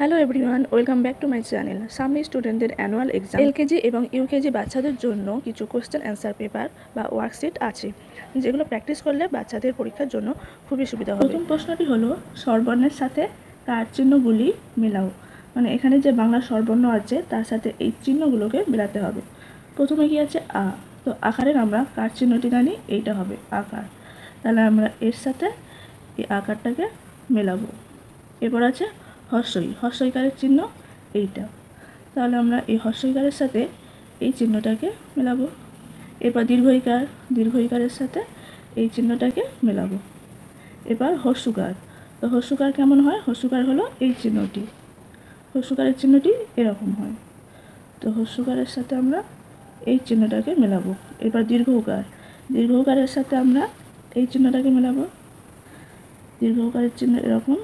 Hello everyone welcome back to my channel সামনে স্টুডেন্টদের annual exam LKG এবং UKG বাচ্চাদের জন্য কিছু কোশ্চেন অ্যান্সার পেপার বা ওয়ার্কশিট আছে, যেগুলো প্র্যাকটিস করলে বাচ্চাদের পরীক্ষার জন্য খুবই সুবিধা হবে। প্রথম প্রশ্নটি হলো, স্বরবর্ণের সাথে কার চিহ্নগুলি মেলাও। মানে এখানে যে বাংলা স্বরবর্ণ আছে, তার সাথে এই চিহ্নগুলোকে মেলাতে হবে। প্রথমে কি আছে আ? তো আকারের আমরা কার চিহ্নটি জানি? এইটা হবে আকার। তাহলে আমরা এর সাথে এই আকারটাকে মেলাবো। এরপর আছে হর্ষই হর্ষইকারের চিহ্ন এইটা। তাহলে আমরা এই হর্ষইকারের সাথে এই চিহ্নটাকে মেলাবো। এরপর দীর্ঘইকার দীর্ঘইকারের সাথে এই চিহ্নটাকে মেলাবো। এবার হর্ষুকার তো হর্ষুকার কেমন হয়? হর্ষুকার হলো এই চিহ্নটি। হর্ষুকারের চিহ্নটি এরকম হয়। তো হর্ষুকারের সাথে আমরা এই চিহ্নটাকে মেলাবো। এবার দীর্ঘকার দীর্ঘকারের সাথে আমরা এই চিহ্নটাকে মেলাবো। দীর্ঘকারের চিহ্ন এরকম।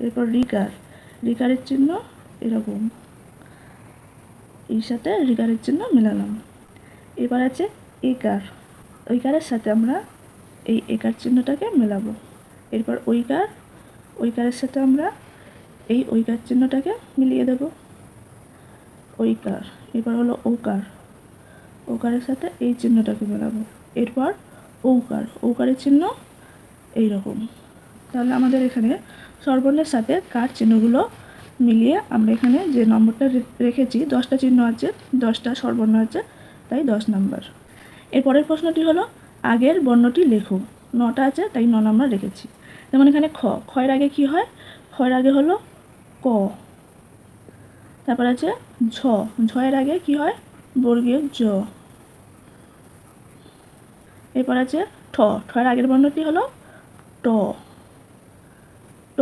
এরপর রিকার রিকারের চিহ্ন এরকম। এই সাথে রিকারের চিহ্ন মেলালাম। এবার আছে একার ঐকারের সাথে আমরা এই একার চিহ্নটাকে মেলাবো। এরপর ঐকার ঐকারের সাথে আমরা এই ঐকার চিহ্নটাকে মিলিয়ে দেব। ঐকার এবার হলো ওকার ওকারের সাথে এই চিহ্নটাকে মেলাবো। এরপর ঔকার ঔকারের চিহ্ন এই রকম তাহলে আমাদের এখানে স্বরবর্ণের সাথে কার চিহ্নগুলো মিলিয়ে আমরা এখানে যে নম্বরটা রেখেছি, দশটা চিহ্ন আছে, দশটা স্বরবর্ণ আছে, তাই দশ নম্বর। এরপরের প্রশ্নটি হলো, আগের বর্ণটি লেখো। নটা আছে, তাই ন নম্বর রেখেছি। যেমন এখানে খ খয়ের আগে কি হয়? খয়ের আগে হলো ক। তারপর আছে ঝ। ঝয়ের আগে কি হয়? বর্গীয় জ। এরপর আছে ঠ। ঠয়ের আগের বর্ণটি হলো ট। ট।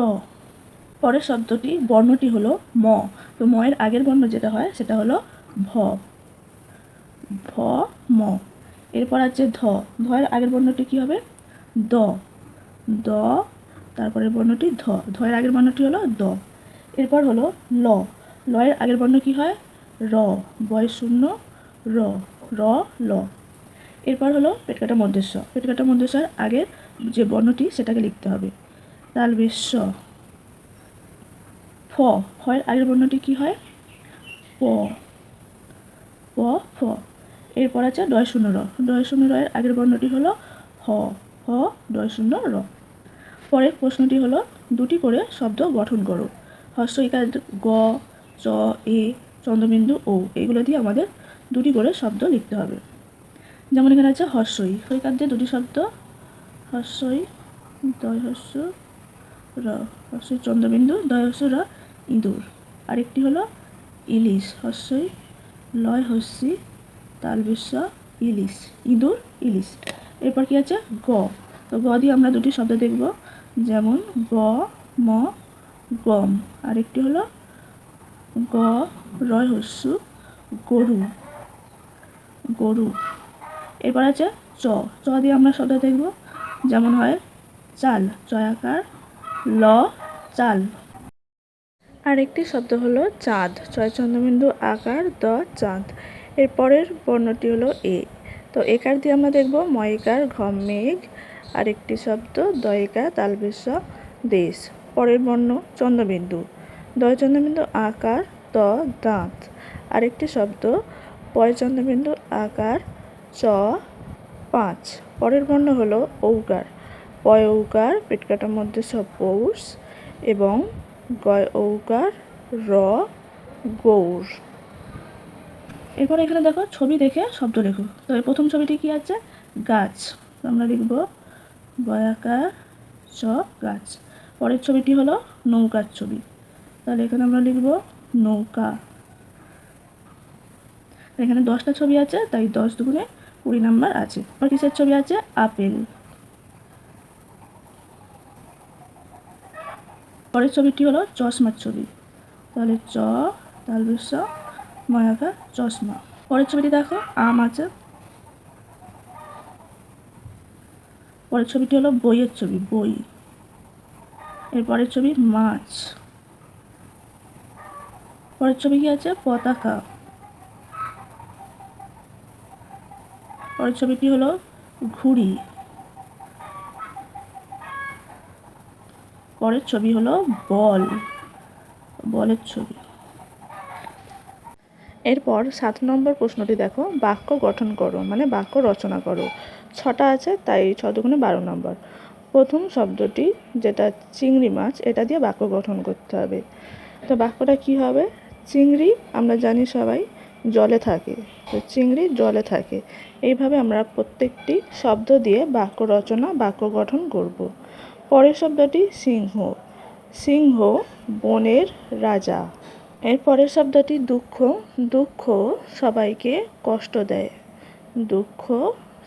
পরের শব্দটি, বর্ণটি হলো ম। তো ম এর আগের বর্ণ যেটা হয়, সেটা হলো ভ। ভ, ম। এরপর আছে ধ। ধ এর আগের বর্ণটি কি হবে? দ। দ, তারপরের বর্ণটি ধ। ধ এর আগের বর্ণটি হলো দ। এরপর হলো ল। ল এর আগের বর্ণ কি হয়? র। বয় শূন্য, র। র, ল। এরপর হলো পেটকাটা মধ্যস্ব পেটকাটা মধ্যস্বর আগের যে বর্ণটি, সেটাকে লিখতে হবে। তাল বিশ্ব। ফ ফয়ের আগের বর্ণটি কি হয়? প প, ফ। এরপর আছে ডয় শূন্য র। ডয় শূন্য র এর আগের বর্ণটি হলো হ হ ডয় শূন্য র। পরের প্রশ্নটি হলো দুটি করে শব্দ গঠন করো। হস্য ইকার গ, চ, এ, চন্দ্রবিন্দু, ও। এগুলো দিয়ে আমাদের দুটি করে শব্দ লিখতে হবে। যেমন এখানে আছে হর্ষই। হইকার দিয়ে দুটি শব্দ হর্ষই, দয় হর্ষ র চন্দ্রবিন্দু দয় হর্ষ র, ইঁদুর। আরেকটি হলো ইলিশ হর্ষই লয় হর্ষি তালবেশ ইলিশ, ইঁদুর, ইলিশ। এরপর কি আছে? গ। তো গ দিয়ে আমরা দুটি শব্দ দেখব, যেমন গ, ম, গম। আরেকটি হলো গ, রয় হস্যু, গরু গরু। এরপর আছে চ। চ দিয়ে আমরা শব্দ দেখব, যেমন হয় চাল চয়াকার ল, চাল। আরেকটি শব্দ হলো চাঁদ। ছয় চন্দ্রবিন্দু আকার দ, চাঁদ। এর পরের বর্ণটি হলো এ। তো একার দিয়ে আমরা দেখব ময়কার ঘম মেঘ। আরেকটি শব্দ, দয়কা তালবেশ দেশ। পরের বর্ণ, চন্দ্রবিন্দু। দয় চন্দ্রবিন্দু আকার দ, দাঁত। আরেকটি শব্দ পয় চন্দ্রবিন্দু আকার চ, পাঁচ। পরের বর্ণ হলো ঔকার পয় ঔকার পেটকাটার মধ্যে সব পৌষ এবং গয় ঔকার র গৌর। এরপর এখানে দেখো ছবি দেখে শব্দ লেখো। তো এর প্রথম ছবিটি কি আছে? গাছ। আমরা লিখব গয়াকার চ গাছ। পরের ছবিটি হলো নৌকার ছবি। তাহলে এখানে আমরা লিখব নৌকা। এখানে দশটা ছবি আছে, তাই দশ দুগুণে কুড়ি নাম্বার আছে। আর কিসের ছবি আছে? আপেল। পরের ছবিটি হলো চশমার ছবি। তাহলে চ, তাহলে স ময়াকা চশমা। পরের ছবিটি দেখো, আম আছে। পরের ছবিটি হলো বইয়ের ছবি, বই। এর পরের ছবি মাছ। পরের ছবি কি আছে? পতাকা। পরের ছবিটি হলো ঘুড়ি। পরের ছবি হলো বল, বলের ছবি। এরপর সাত নম্বর প্রশ্নটি দেখো, বাক্য গঠন করো মানে বাক্য রচনা করো। ছটা আছে, তাই ছ দুগুণে বারো নম্বর। প্রথম শব্দটি যেটা চিংড়ি মাছ, এটা দিয়ে বাক্য গঠন করতে হবে। তো বাক্যটা কি হবে? চিংড়ি, আমরা জানি সবাই, জলে থাকে। তো চিংড়ি জলে থাকে। এইভাবে আমরা প্রত্যেকটি শব্দ দিয়ে বাক্য রচনা, বাক্য গঠন করব। পরের শব্দটি সিংহ। সিংহ বনের রাজা। এর পরের শব্দটি দুঃখ। দুঃখ সবাইকে কষ্ট দেয়। দুঃখ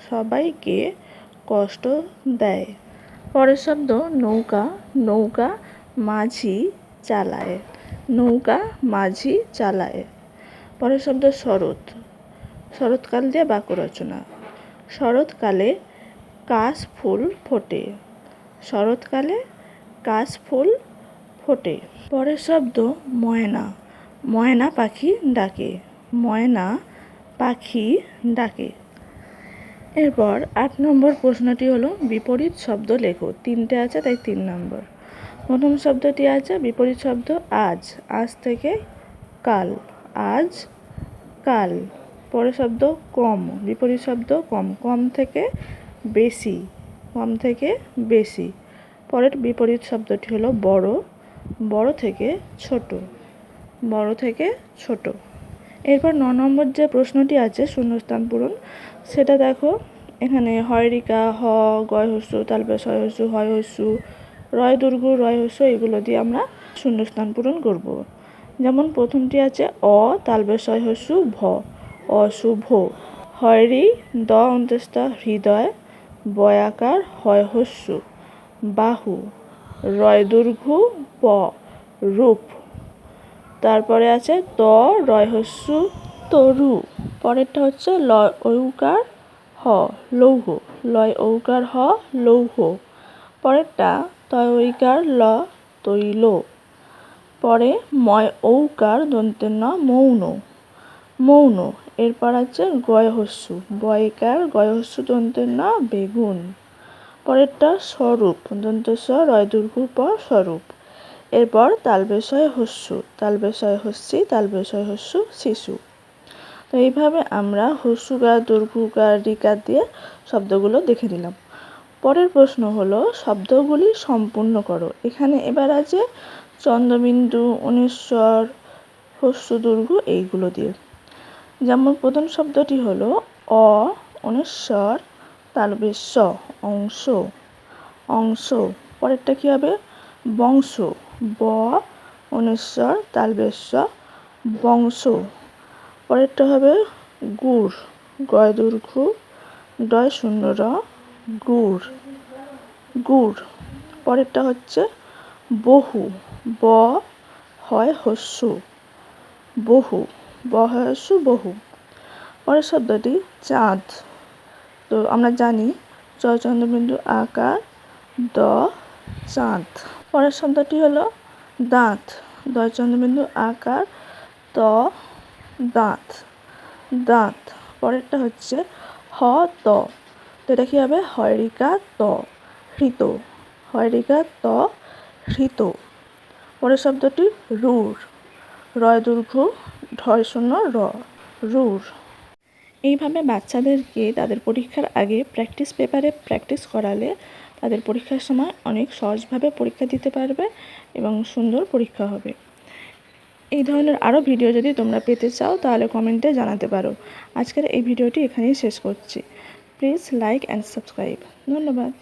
সবাইকে কষ্ট দেয়। পরের শব্দ নৌকা। নৌকা মাঝি চালায়। নৌকা মাঝি চালায়। পরের শব্দ শরৎ। শরৎকাল দিয়ে বাক্য রচনা। শরৎকালে কাশ ফুল ফোটে। শরৎকালে কাশ ফুল ফোটে। পরের শব্দ ময়না। ময়না পাখি ডাকে। ময়না পাখি ডাকে। এরপর আট নম্বর প্রশ্নটি হলো, বিপরীত শব্দ লেখো। তিনটে আছে, তাই তিন নম্বর। প্রথম শব্দটি আছে, বিপরীত শব্দ আজ। আজ থেকে কাল। আজ কাল। পরের শব্দ কম। বিপরীত শব্দ কম। কম থেকে বেশি। কম থেকে বেশি। পরের বিপরীত শব্দটি হলো বড়। বড় থেকে ছোট। বড় থেকে ছোট। এরপর ন নম্বর যে প্রশ্নটি আছে, শূন্যস্থান পূরণ, সেটা দেখো। এখানে হয়রিকা, হ গয় হস্যু তালপে ছয় হস্যু হয় হস্যু রয় দুর্গ রয় হস্য এগুলো দিয়ে আমরা শূন্যস্থান পূরণ করব। যেমন প্রথমটি আছে, অ তালবে ছয় হস্যু ভ, অশুভ। হয়রি, দ অন্ত্যেষ্টা হৃদয় বয়াকার হয় হস্যু বাহু রয় দুর্ঘু প, রূপ। তারপরে আছে ত, রয়হস্যু, তরু। পরেরটা হচ্ছে লয় ঔকার হ, লৌহ। লয় ঔকার হ, লৌহ। পরেরটা তয় ঐকার ল, তৈল। পরে ময় ঔকার দন্তের ন, মৌন। মৌন। এরপর আছে গয়হস্যু। বয়কার গয়হস্যু দন্তের ন বেগুন। পরেরটা স্বরূপ দন্তেস্ব রয় দুর্ঘু প স্বরূপ। এরপর তালবেশয় হস্যু তালবেশয় হস্যি তালবেশয় হস্যু শিশু। তো এইভাবে আমরা হস্যুকার দুর্গুকার রিকার দিয়ে শব্দগুলো দেখে নিলাম। পরের প্রশ্ন হলো, শব্দগুলি সম্পূর্ণ করো। এখানে এবার আছে চন্দ্রবিন্দু অনেশ্বর হস্যু দুর্গ এইগুলো দিয়ে। যেমন প্রথম শব্দটি হলো অ অনেশ্বর তালবেশ অংশ। অংশ, পরেরটা কী হবে? বংশ। ব অনেশ্বর তালবেশ বংশ। পরেরটা হবে গুড় গয় দুর্ঘ ডয় শূন্য র গুড়। গুড়। পরেরটা হচ্ছে বহু। ব, হয় হস্য। বহু। ব হস্যু বহু। পরের শব্দটি চাঁদ। তো আমরা জানি চন্দ্রবিন্দু আকার দ চাঁদ। পরের শব্দটি হলো দাঁত। দয় চন্দ্রবিন্দু আকার ত দাঁত। দাঁত। পরেরটা হচ্ছে হ ত। তো এটা কী হবে? হয়রিকা ত। হৃত। হয়রিকা ত হৃত। পরের শব্দটি রুর। রয় দুর্ঘ ঢয় শূন্য র, রুর। এইভাবে বাচ্চাদেরকে তাদের পরীক্ষার আগে প্র্যাকটিস পেপারে প্র্যাকটিস করালে তাদের পরীক্ষার সময় অনেক সহজভাবে পরীক্ষা দিতে পারবে এবং সুন্দর পরীক্ষা হবে। এই ধরনের আরও ভিডিও যদি তোমরা পেতে চাও, তাহলে কমেন্টে জানাতে পারো। আজকের এই ভিডিওটি এখানেই শেষ করছি। প্লিজ লাইক অ্যান্ড সাবস্ক্রাইব ধন্যবাদ।